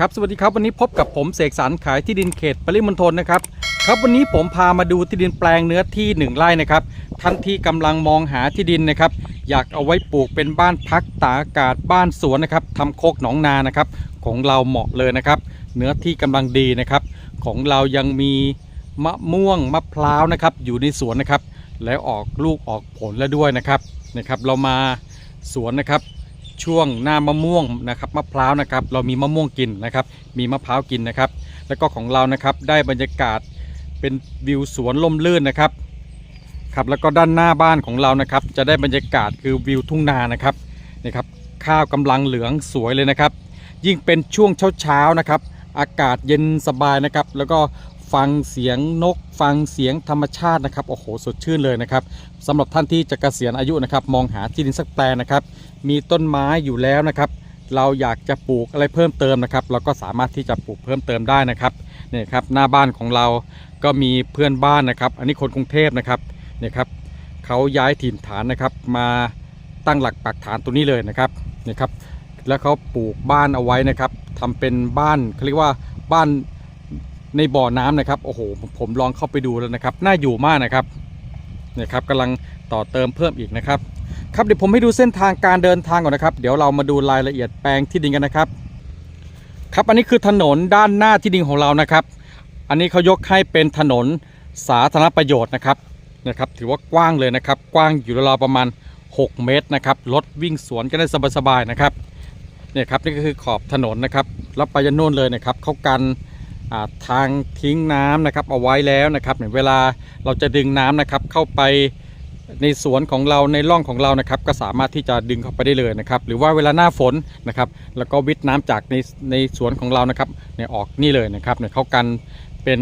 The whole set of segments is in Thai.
ครับสวัสดีครับวันนี้พบกับผมเสกสรรขายที่ดินเขตปริมณฑลนะครับครับวันนี้ผมพามาดูที่ดินแปลงเนื้อที่หนึ่งไร่นะครับท่านที่กำลังมองหาที่ดินนะครับ อยากเอาไว้ปลูกเป็นบ้านพักตากอากาศบ้านสวนนะครับทำโคกหนองนานะครับ ของเราเหมาะเลยนะครับ เนื้อที่กำลังดีนะครับ ของเรายังมีมะม่วงมะพร้าวนะครับ อยู่ในสวนนะครับ แล้วออกลูกออกผลแล้วด้วยนะครับนะครับ เรามาสวนนะครับ ช่วงหน้ามะม่วงนะครับมะพร้าวนะครับ เรามีมะม่วงกินนะครับ มีมะพร้าวกินนะครับ แล้วก็ของเรานะครับได้บรรยากาศเป็นวิวสวนล่มลื่นนะครับครับแล้วก็ด้านหน้าบ้านของเรานะครับ จะได้บรรยากาศคือวิวทุ่งนานะครับนะครับข้าวกำลังเหลืองสวยเลยนะครับ ยิ่งเป็นช่วงเช้าๆนะครับ อากาศเย็นสบายนะครับ แล้วก็ ฟังเสียงนก ฟังเสียงธรรมชาตินะครับโอ้โหสดชื่นเลยนะครับสำหรับท่านที่จะเกษียณอายุนะครับ มองหาที่ดินสักแปลงนะครับ มีต้นไม้อยู่แล้วนะครับ เราอยากจะปลูกอะไรเพิ่มเติมนะครับ เราก็สามารถที่จะปลูกเพิ่มเติมได้นะครับเนี่ยครับหน้าบ้านของเราก็มีเพื่อนบ้านนะครับ อันนี้คนกรุงเทพนะครับเนี่ยครับเขาย้ายถิ่นฐานนะครับ มาตั้งหลักปักฐานตัวนี้เลยนะครับเนี่ยครับแล้วเขาปลูกบ้านเอาไว้นะครับทำเป็นบ้านเขาเรียกว่าบ้าน ในบ่อน้ำนะครับโอ้โหผมลองเข้าไปดูแล้วนะครับน่าอยู่มากนะครับเนี่ยครับกำลังต่อเติมเพิ่มอีกนะครับ ครับเดี๋ยวผมให้ดูเส้นทางการเดินทางก่อนนะครับ เดี๋ยวเรามาดูรายละเอียดแปลงที่ดินกันนะครับ ครับอันนี้คือถนนด้านหน้าที่ดินของเรานะครับ อันนี้เขายกให้เป็นถนนสาธารณประโยชน์นะครับนะครับ ถือว่ากว้างเลยนะครับ กว้างอยู่ราวประมาณ 6 เมตรนะครับรถวิ่งสวนกันได้สบายๆนะครับเนี่ยครับนี่ก็คือขอบถนนนะครับแล้วไปยันโน่นเลยนะครับเขากัน ทางทิ้งน้ำนะครับเอาไว้แล้วนะครับเวลาเราจะดึงน้ำนะครับเข้าไปในสวนของเราในร่องของเรานะครับ ก็สามารถที่จะดึงเข้าไปได้เลยนะครับ หรือว่าเวลาหน้าฝนนะครับ แล้วก็วิทน้ำจากในในสวนของเรานะครับเนี่ยออกนี่เลยนะครับเนี่ยเขากันเป็น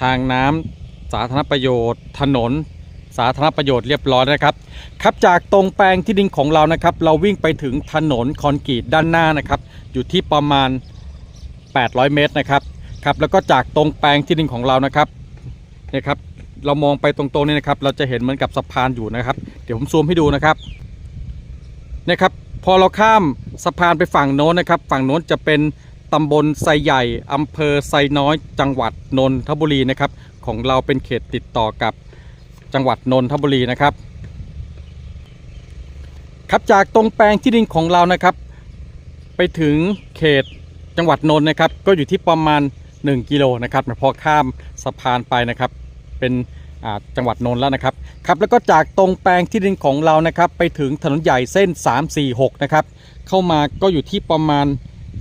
ทางน้ำสาธารณประโยชน์ ถนน สาธารณประโยชน์เรียบร้อยนะครับครับจากตรงแปลงที่ดินของเรานะครับ เราวิ่งไปถึงถนนคอนกรีตด้านหน้านะครับ อยู่ที่ประมาณ 800 เมตรนะครับ ครับแล้วก็จากตรงแปลงที่ดินของเรานะครับเนี่ยครับเรามองไปตรงๆนี่นะครับ เราจะเห็นเหมือนกับสะพานอยู่นะครับ เดี๋ยวผมซูมให้ดูนะครับนะครับพอเราข้ามสะพานไปฝั่งโน้นนะครับ ฝั่งโน้นจะเป็นตำบลไซใหญ่อำเภอไซน้อย จังหวัดนนทบุรีนะครับ ของเราเป็นเขตติดต่อกับจังหวัดนนทบุรีนะครับ ครับจากตรงแปลงที่ดินของเรานะครับ ไปถึงเขตจังหวัดนนท์นะครับ ก็อยู่ที่ประมาณ 1กิโลนะครับพอข้ามสะพานไปนะครับ เป็นจังหวัดนนท์แล้วนะครับครับแล้วก็จากตรงแปลงที่ดินของเรานะครับไปถึงถนนใหญ่เส้น 346 นะครับ เข้ามาก็อยู่ที่ประมาณ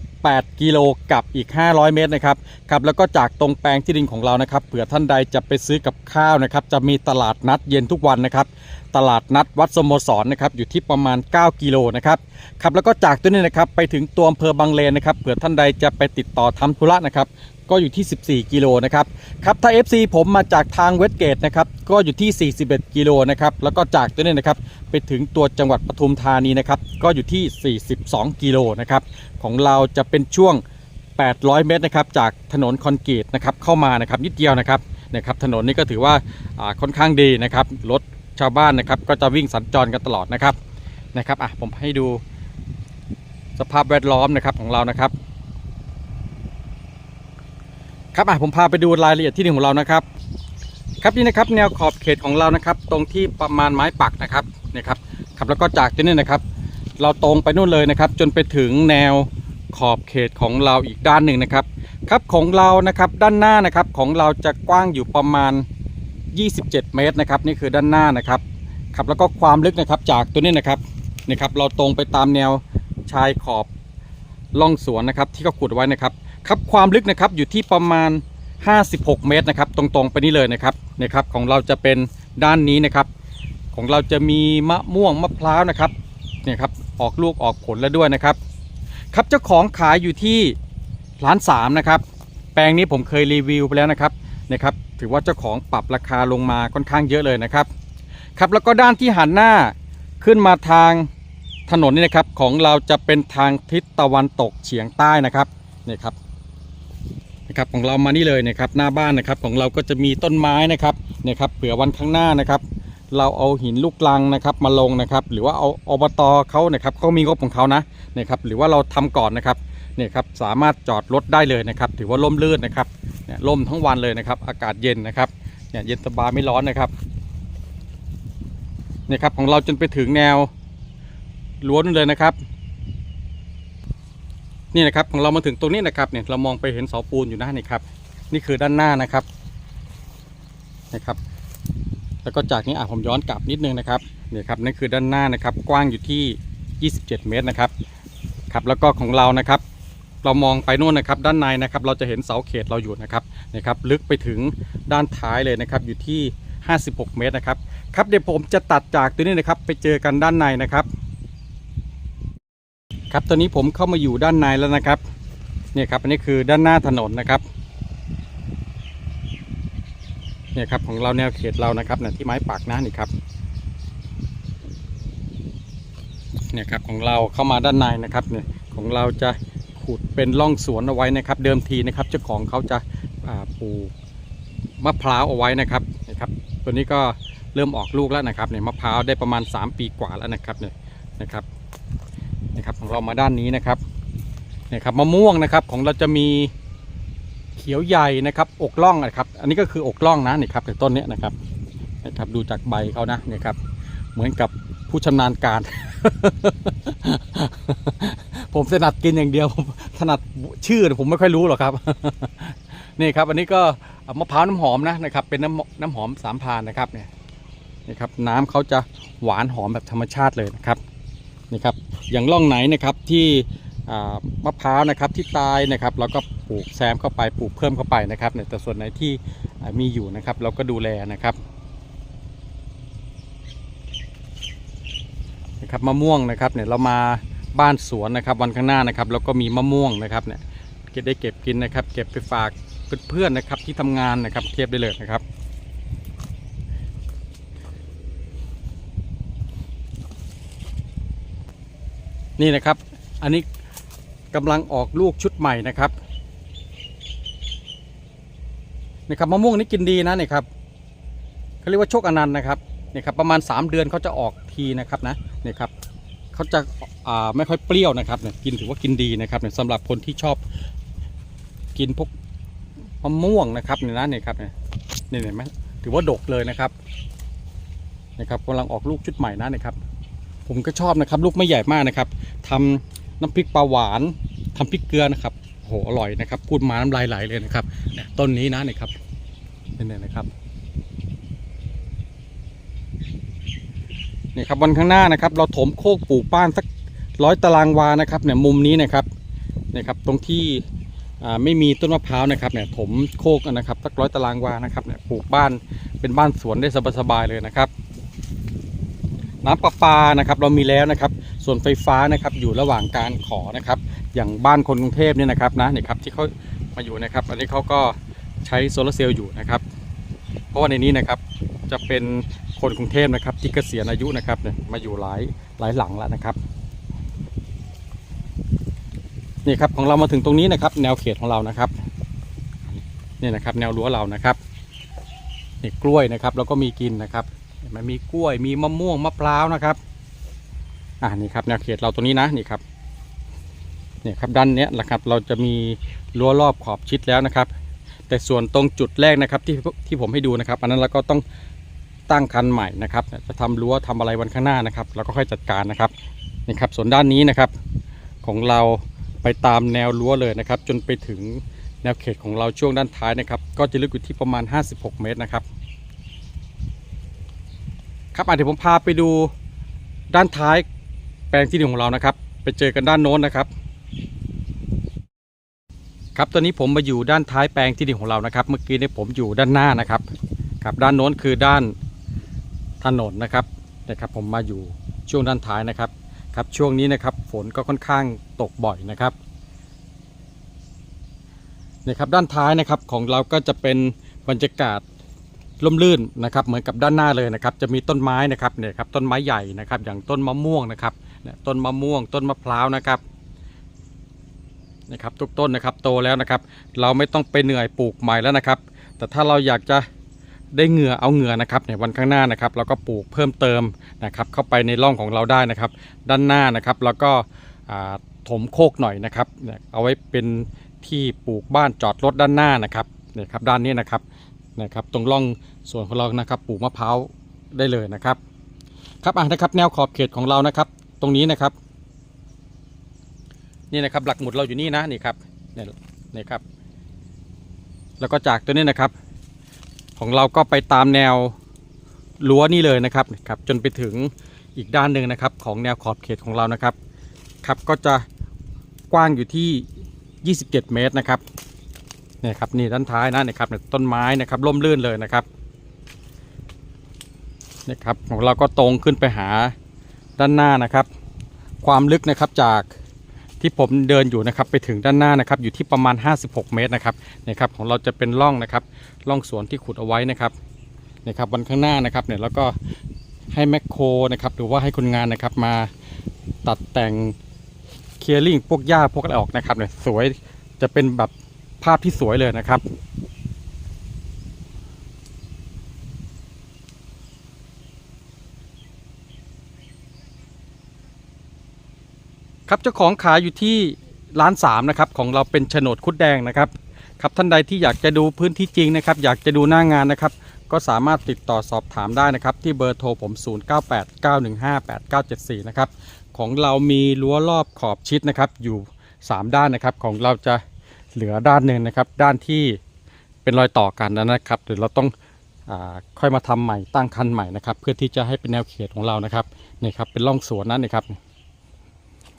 8 กิโลกับอีก 500 เมตรนะครับครับแล้วก็จากตรงแปลงที่ดินของเรานะครับเผื่อท่านใดจะไปซื้อกับข้าวนะครับ จะมีตลาดนัดเย็นทุกวันนะครับ ตลาดนัดวัดสโมสรนะครับอยู่ที่ประมาณ 9 กิโลนะครับครับแล้วก็จากตัวนี้นะครับไปถึงตัวอำเภอบางเลนนะครับเผื่อท่านใดจะไปติดต่อทำธุระนะครับ ก็อยู่ที่ 14 กิโลนะครับครับถ้า FC ผมมาจากทางเวสเกตนะครับก็อยู่ที่ 41 กิโลนะครับแล้วก็จากตัวนี้นะครับไปถึงตัวจังหวัดปทุมธานีนะครับก็อยู่ที่ 42 กิโลนะครับของเราจะเป็นช่วง 800 เมตรนะครับจากถนนคอนกรีตนะครับเข้ามานะครับนิดเดียวนะครับนะครับถนนนี้ก็ถือว่าอ่าค่อนข้างดีนะครับรถชาวบ้านนะครับก็จะวิ่งสัญจรกันตลอดนะครับนะครับอะผมให้ดูสภาพแวดล้อมนะครับของเรานะครับ ครับอะผมพาไปดูรายละเอียดที่ดินของเรานะครับ ครับนี่นะครับแนวขอบเขตของเรานะครับ ตรงที่ประมาณไม้ปักนะครับนี่ครับครับแล้วก็จากที่นี่นะครับ เราตรงไปนู่นเลยนะครับ จนไปถึงแนวขอบเขตของเราอีกด้านหนึ่งนะครับ ครับของเรานะครับด้านหน้านะครับของเราจะกว้างอยู่ประมาณ 27 เมตรนะครับ นี่คือด้านหน้านะครับครับแล้วก็ความลึกนะครับจากตัวนี้นะครับนี่ครับเราตรงไปตามแนวชายขอบล่องสวนนะครับ ที่เขาขุดไว้นะครับ ครับความลึกนะครับอยู่ที่ประมาณ 56 เมตรนะครับ ตรงๆไปนี่เลยนะครับนะครับ ของเราจะเป็นด้านนี้นะครับ ของเราจะมีมะม่วงมะพร้าวนะครับเนี่ยครับออกลูกออกผลแล้วด้วยนะครับ ครับเจ้าของขายอยู่ที่ล้านสามนะครับ แปลงนี้ผมเคยรีวิวไปแล้วนะครับนะครับ ถือว่าเจ้าของปรับราคาลงมาค่อนข้างเยอะเลยนะครับ ครับแล้วก็ด้านที่หันหน้าขึ้นมาทางถนนนี่นะครับของเราจะเป็นทางทิศตะวันตกเฉียงใต้นะครับนี่ครับ นะครับของเรามานี่เลยนะครับหน้าบ้านนะครับของเราก็จะมีต้นไม้นะครับเนี่ยครับเผื่อวันข้างหน้านะครับ เราเอาหินลูกลังนะครับมาลงนะครับ หรือว่าเอาอบตเขานะครับเขามีงบของเขานะนะครับหรือว่าเราทำก่อนนะครับเนี่ยครับสามารถจอดรถได้เลยนะครับ ถือว่าร่มรื่นนะครับเนี่ยร่มทั้งวันเลยนะครับ อากาศเย็นนะครับเนี่ยเย็นสบายไม่ร้อนนะครับเนี่ยครับของเราจนไปถึงแนวรั้วนเลยนะครับ นี่นะครับของเรามาถึงตรงนี้นะครับเนี่ยเรามองไปเห็นเสาปูนอยู่นะนี่ครับ นี่คือด้านหน้านะครับนะครับ แล้วก็จากนี้อะผมย้อนกลับนิดนึงนะครับเนี่ยครับนั่นคือด้านหน้านะครับ กว้างอยู่ที่ 27 เมตรนะครับครับแล้วก็ของเรานะครับ เรามองไปนู่นนะครับ ด้านในนะครับ เราจะเห็นเสาเขตเราอยู่นะครับนะครับ ลึกไปถึงด้านท้ายเลยนะครับ อยู่ที่ 56 เมตรนะครับครับเดี๋ยวผมจะตัดจากตัวนี้นะครับ ไปเจอกันด้านในนะครับ ครับตอนนี้ผมเข้ามาอยู่ด้านในแล้วนะครับเนี่ยครับอันนี้คือด้านหน้าถนนนะครับเนี่ยครับของเราแนวเขตเรานะครับเนี่ยที่ไม้ปากนะนี่ครับเนี่ยครับของเราเข้ามาด้านในนะครับเนี่ยของเราจะขุดเป็นร่องสวนเอาไว้นะครับ เดิมทีนะครับเจ้าของเขาจะาปลูกมะพร้าวเอาไว้นะครับนะครับ ตัวนี้ก็เริ่มออกลูกแล้วนะครับเนี่ยมะพร้าวได้ประมาณ 3 ปีกว่าแล้วนะครับเนี่ยนะครับ ของเรามาด้านนี้นะครับนี่ครับมะม่วงนะครับของเราจะมีเขียวใหญ่นะครับอกล่องนะครับ อันนี้ก็คืออกล่องนะนี่ครับต่ต้นเนี้ยนะครับนะครับดูจากใบเขานะนี่ครับ เหมือนกับผู้ชำนาญการ ผมถนัดกินอย่างเดียวถนัดชื่อผมไม่ค่อยรู้หรอกครับนี่ครับ อันนี้ก็มะพร้าวน้ำหอมนะนะครับ เป็นน้ำน้ำหอมสามพานนะครับเนี่ยนี่ครับ น้ำเขาจะหวานหอมแบบธรรมชาติเลยนะครับ นี่ครับ อย่างร่องไหนนะครับที่มะพร้าวนะครับที่ตายนะครับเราก็ปลูกแซมเข้าไปปลูกเพิ่มเข้าไปนะครับเนี่ยแต่ส่วนไหนที่มีอยู่นะครับ เราก็ดูแลนะครับนะครับมะม่วงนะครับเนี่ยเรามาบ้านสวนนะครับวันข้างหน้านะครับแล้วก็มีมะม่วงนะครับเนี่ยเก็บได้เก็บกินนะครับ เก็บไปฝากเพื่อนๆนะครับที่ทำงานนะครับเทียบได้เลยนะครับ นี่นะครับ อันนี้กำลังออกลูกชุดใหม่นะครับนี่ครับมะม่วงนี่กินดีนะนี่ครับเขาเรียกว่าโชคอนันต์นะครับนี่ครับประมาณ 3 เดือนเขาจะออกทีนะครับนะนี่ครับเขาจะาไม่ค่อยเปรี้ยวนะครับเนี่ยกินถือว่ากินดีนะครับเนี่ยสำหรับคนที่ชอบกินพวกมะม่วงนะครับเนี่ยนะเนี่ยครับเนี่ยนี่เห็นไหมถือว่าดกเลยนะครับนี่ครับกำลังออกลูกชุดใหม่นะนี่ครับ ผมก็ชอบนะครับ ลูกไม่ใหญ่มากนะครับทำน้ำพริกปลาหวานทำพริกเกลือนะครับโหอร่อยนะครับ พูดมาน้ำลายไหลเลยนะครับเนี่ยต้นนี้นะเนี่ยครับเนี่ยนะครับนี่ครับวันข้างหน้านะครับ เราถมโคกปลูกบ้านสักร้อยตารางวานะครับเนี่ยมุมนี้นะครับเนี่ยครับตรงที่ไม่มีต้นมะพร้าวนะครับเนี่ยถมโคกนะครับสักร้อยตารางวานะครับเนี่ยปลูกบ้านเป็นบ้านสวนได้สบายๆเลยนะครับ น้ำประปานะครับเรามีแล้วนะครับ ส่วนไฟฟ้านะครับอยู่ระหว่างการขอนะครับ อย่างบ้านคนกรุงเทพเนี่ยนะครับนะนี่ครับที่เขามาอยู่นะครับ อันนี้เขาก็ใช้โซลาร์เซลล์อยู่นะครับ เพราะว่าในนี้นะครับจะเป็นคนกรุงเทพนะครับ ที่เกษียณอายุนะครับเนี่ยมาอยู่หลายหลายหลังแล้วนะครับนี่ครับของเรามาถึงตรงนี้นะครับ แนวเขตของเรานะครับนี่นะครับ แนวรั้วเรานะครับนี่กล้วยนะครับ เราก็มีกินนะครับ มันมีกล้วยมีมะม่วงมะพร้าวนะครับอ่านี่ครับแนวเขตเราตรงนี้นะนี่ครับเนี่ยครับด้านเนี้ยแหละครับเราจะมีรั้วรอบขอบชิดแล้วนะครับ แต่ส่วนตรงจุดแรกนะครับที่ที่ผมให้ดูนะครับอันนั้นเราก็ต้องตั้งคันใหม่นะครับ จะทำรั้วทำอะไรวันข้างหน้านะครับเราก็ค่อยจัดการนะครับนี่ครับส่วนด้านนี้นะครับของเราไปตามแนวรั้วเลยนะครับ จนไปถึงแนวเขตของเราช่วงด้านท้ายนะครับ ก็จะลึกอยู่ที่ประมาณ 56 เมตรนะครับ ครับอะเดี๋ยวผมพาไปดูด้านท้ายแปลงที่ดินของเรานะครับ ไปเจอกันด้านโน้นนะครับ ครับตอนนี้ผมมาอยู่ด้านท้ายแปลงที่ดินของเรานะครับ เมื่อกี้เนี่ยผมอยู่ด้านหน้านะครับครับด้านโน้นคือด้านถนนนะครับนะครับ ผมมาอยู่ช่วงด้านท้ายนะครับครับช่วงนี้นะครับฝนก็ค่อนข้างตกบ่อยนะครับนี่ครับด้านท้ายนะครับของเราก็จะเป็นบรรยากาศ ร่มรื่นนะครับเหมือนกับด้านหน้าเลยนะครับจะมีต้นไม้นะครับเนี่ยครับต้นไม้ใหญ่นะครับ อย่างต้นมะม่วงนะครับเนี่ยต้นมะม่วง ต้นมะพร้าวนะครับนะครับทุกต้นนะครับโตแล้วนะครับ เราไม่ต้องไปเหนื่อยปลูกใหม่แล้วนะครับ แต่ถ้าเราอยากจะได้เหงื่อเอาเหงื่อนะครับในวันข้างหน้านะครับ เราก็ปลูกเพิ่มเติมนะครับ เข้าไปในร่องของเราได้นะครับ ด้านหน้านะครับแล้วก็ถมโคกหน่อยนะครับเนี่ยเอาไว้เป็นที่ปลูกบ้านจอดรถด้านหน้านะครับเนี่ยครับด้านนี้นะครับ นะครับตรงร่องส่วนของเรานะครับปลูกมะพร้าวได้เลยนะครับ ครับอะนะครับแนวขอบเขตของเรานะครับ ตรงนี้นะครับ นี่นะครับหลักหมุดเราอยู่นี่นะนี่ครับเนี่ยนี่ครับ แล้วก็จากตัวนี้นะครับ ของเราก็ไปตามแนวรั้วนี่เลยนะครับครับจนไปถึงอีกด้านหนึ่งนะครับ ของแนวขอบเขตของเรานะครับครับก็จะกว้างอยู่ที่ 27 เมตรนะครับ นี่ครับนี่ด้านท้ายนะนี่ครับต้นไม้นะครับร่มรื่นเลยนะครับนี่ครับของเราก็ตรงขึ้นไปหาด้านหน้านะครับ ความลึกนะครับจากที่ผมเดินอยู่นะครับไปถึงด้านหน้านะครับอยู่ที่ประมาณ 56 เมตรนะครับนี่ครับของเราจะเป็นร่องนะครับร่องสวนที่ขุดเอาไว้นะครับนี่ครับวันข้างหน้านะครับเนี่ยแล้วก็ให้แมคโครนะครับหรือว่าให้คนงานนะครับมาตัดแต่งเคลียร์ลิงพวกหญ้าพวกอะไรออกนะครับเนี่ยสวยจะเป็นแบบ ภาพที่สวยเลยนะครับ ครับเจ้าของขายอยู่ที่ร้านสามนะครับของเราเป็นโฉนดคุดแดงนะครับ ครับท่านใดที่อยากจะดูพื้นที่จริงนะครับ อยากจะดูหน้างานนะครับ ก็สามารถติดต่อสอบถามได้นะครับ ที่เบอร์โทรผม 0989158974 นะครับ ของเรามีรั้วรอบขอบชิดนะครับอยู่ 3 ด้านนะครับของเราจะ เหลือด้านหนึ่งนะครับ ด้านที่เป็นรอยต่อกันนะครับเดี๋ยวเราต้องอค่อยมาทำใหม่ตั้งคันใหม่นะครับ เพื่อที่จะให้เป็นแนวเขตของเรานะครับนี่ครับเป็นร่องสวนนั่นนะครับ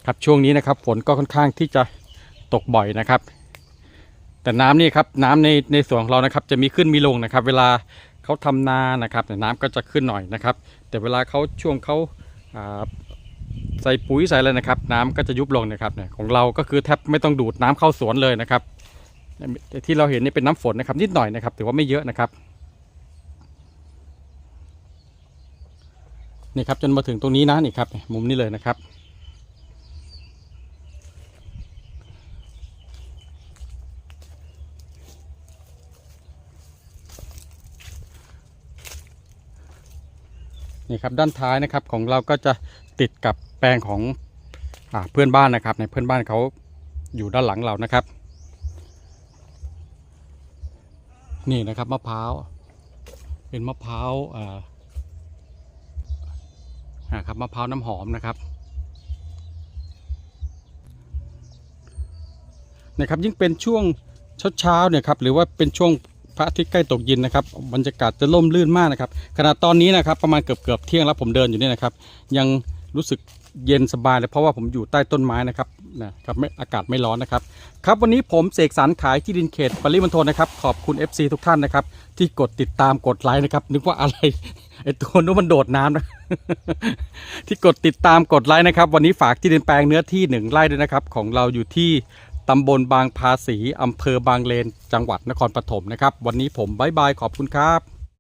ครับช่วงนี้นะครับ ฝนก็ค่อนข้างที่จะตกบ่อยนะครับ แต่น้ำนี่ครับน้ำในในสวนของเรานะครับ จะมีขึ้นมีลงนะครับ เวลาเขาทำนานะครับแต่น้ำก็จะขึ้นหน่อยนะครับ แต่เวลาเขาช่วงเขา ใส่ปุ๋ยใส่อะไรนะครับ น้ำก็จะยุบลงนะครับเนี่ยของเราก็คือแทบไม่ต้องดูดน้ำเข้าสวนเลยนะครับที่เราเห็นนี่เป็นน้ำฝนนะครับ นิดหน่อยนะครับ ถือว่าไม่เยอะนะครับนี่ครับจนมาถึงตรงนี้นะนี่ครับ มุมนี้เลยนะครับ นี่ครับด้านท้ายนะครับของเราก็จะติดกับแปลงของอเพื่อนบ้านนะครับ ในเพื่อนบ้านเขาอยู่ด้านหลังเรานะครับ นี่นะครับมะพร้าวเป็นมะพร้าวอ่าครับมะพร้าวน้ำหอมนะครับนะครับยิ่งเป็นช่วงเช้าๆเนี่ยครับหรือว่าเป็นช่วง พระอาทิตย์ใกล้ตกดินนะครับบรรยากาศจะร่มรื่นมากนะครับขณะตอนนี้นะครับประมาณเกือบเกือบเที่ยงแล้วผมเดินอยู่เนี่ยนะครับ ยังรู้สึกเย็นสบายเลยเพราะว่าผมอยู่ใต้ต้นไม้นะครับนะครับไม่อากาศไม่ร้อนนะครับครับวันนี้ผมเสกสรรขายที่ดินเขตปริมณฑลนะครับ ขอบคุณ FC ทุกท่านนะครับ ที่กดติดตามกดไลค์นะครับ นึกว่าอะไรไอตัวนู้นมันโดดน้ำนะที่กดติดตามกดไลค์นะครับ วันนี้ฝากที่ดินแปลงเนื้อที่หนึ่งไร่ด้วยนะครับ ของเราอยู่ที่ ตำบลบางภาษีอำเภอบางเลน จังหวัดนครปฐมนะครับ วันนี้ผมบายบายขอบคุณครับ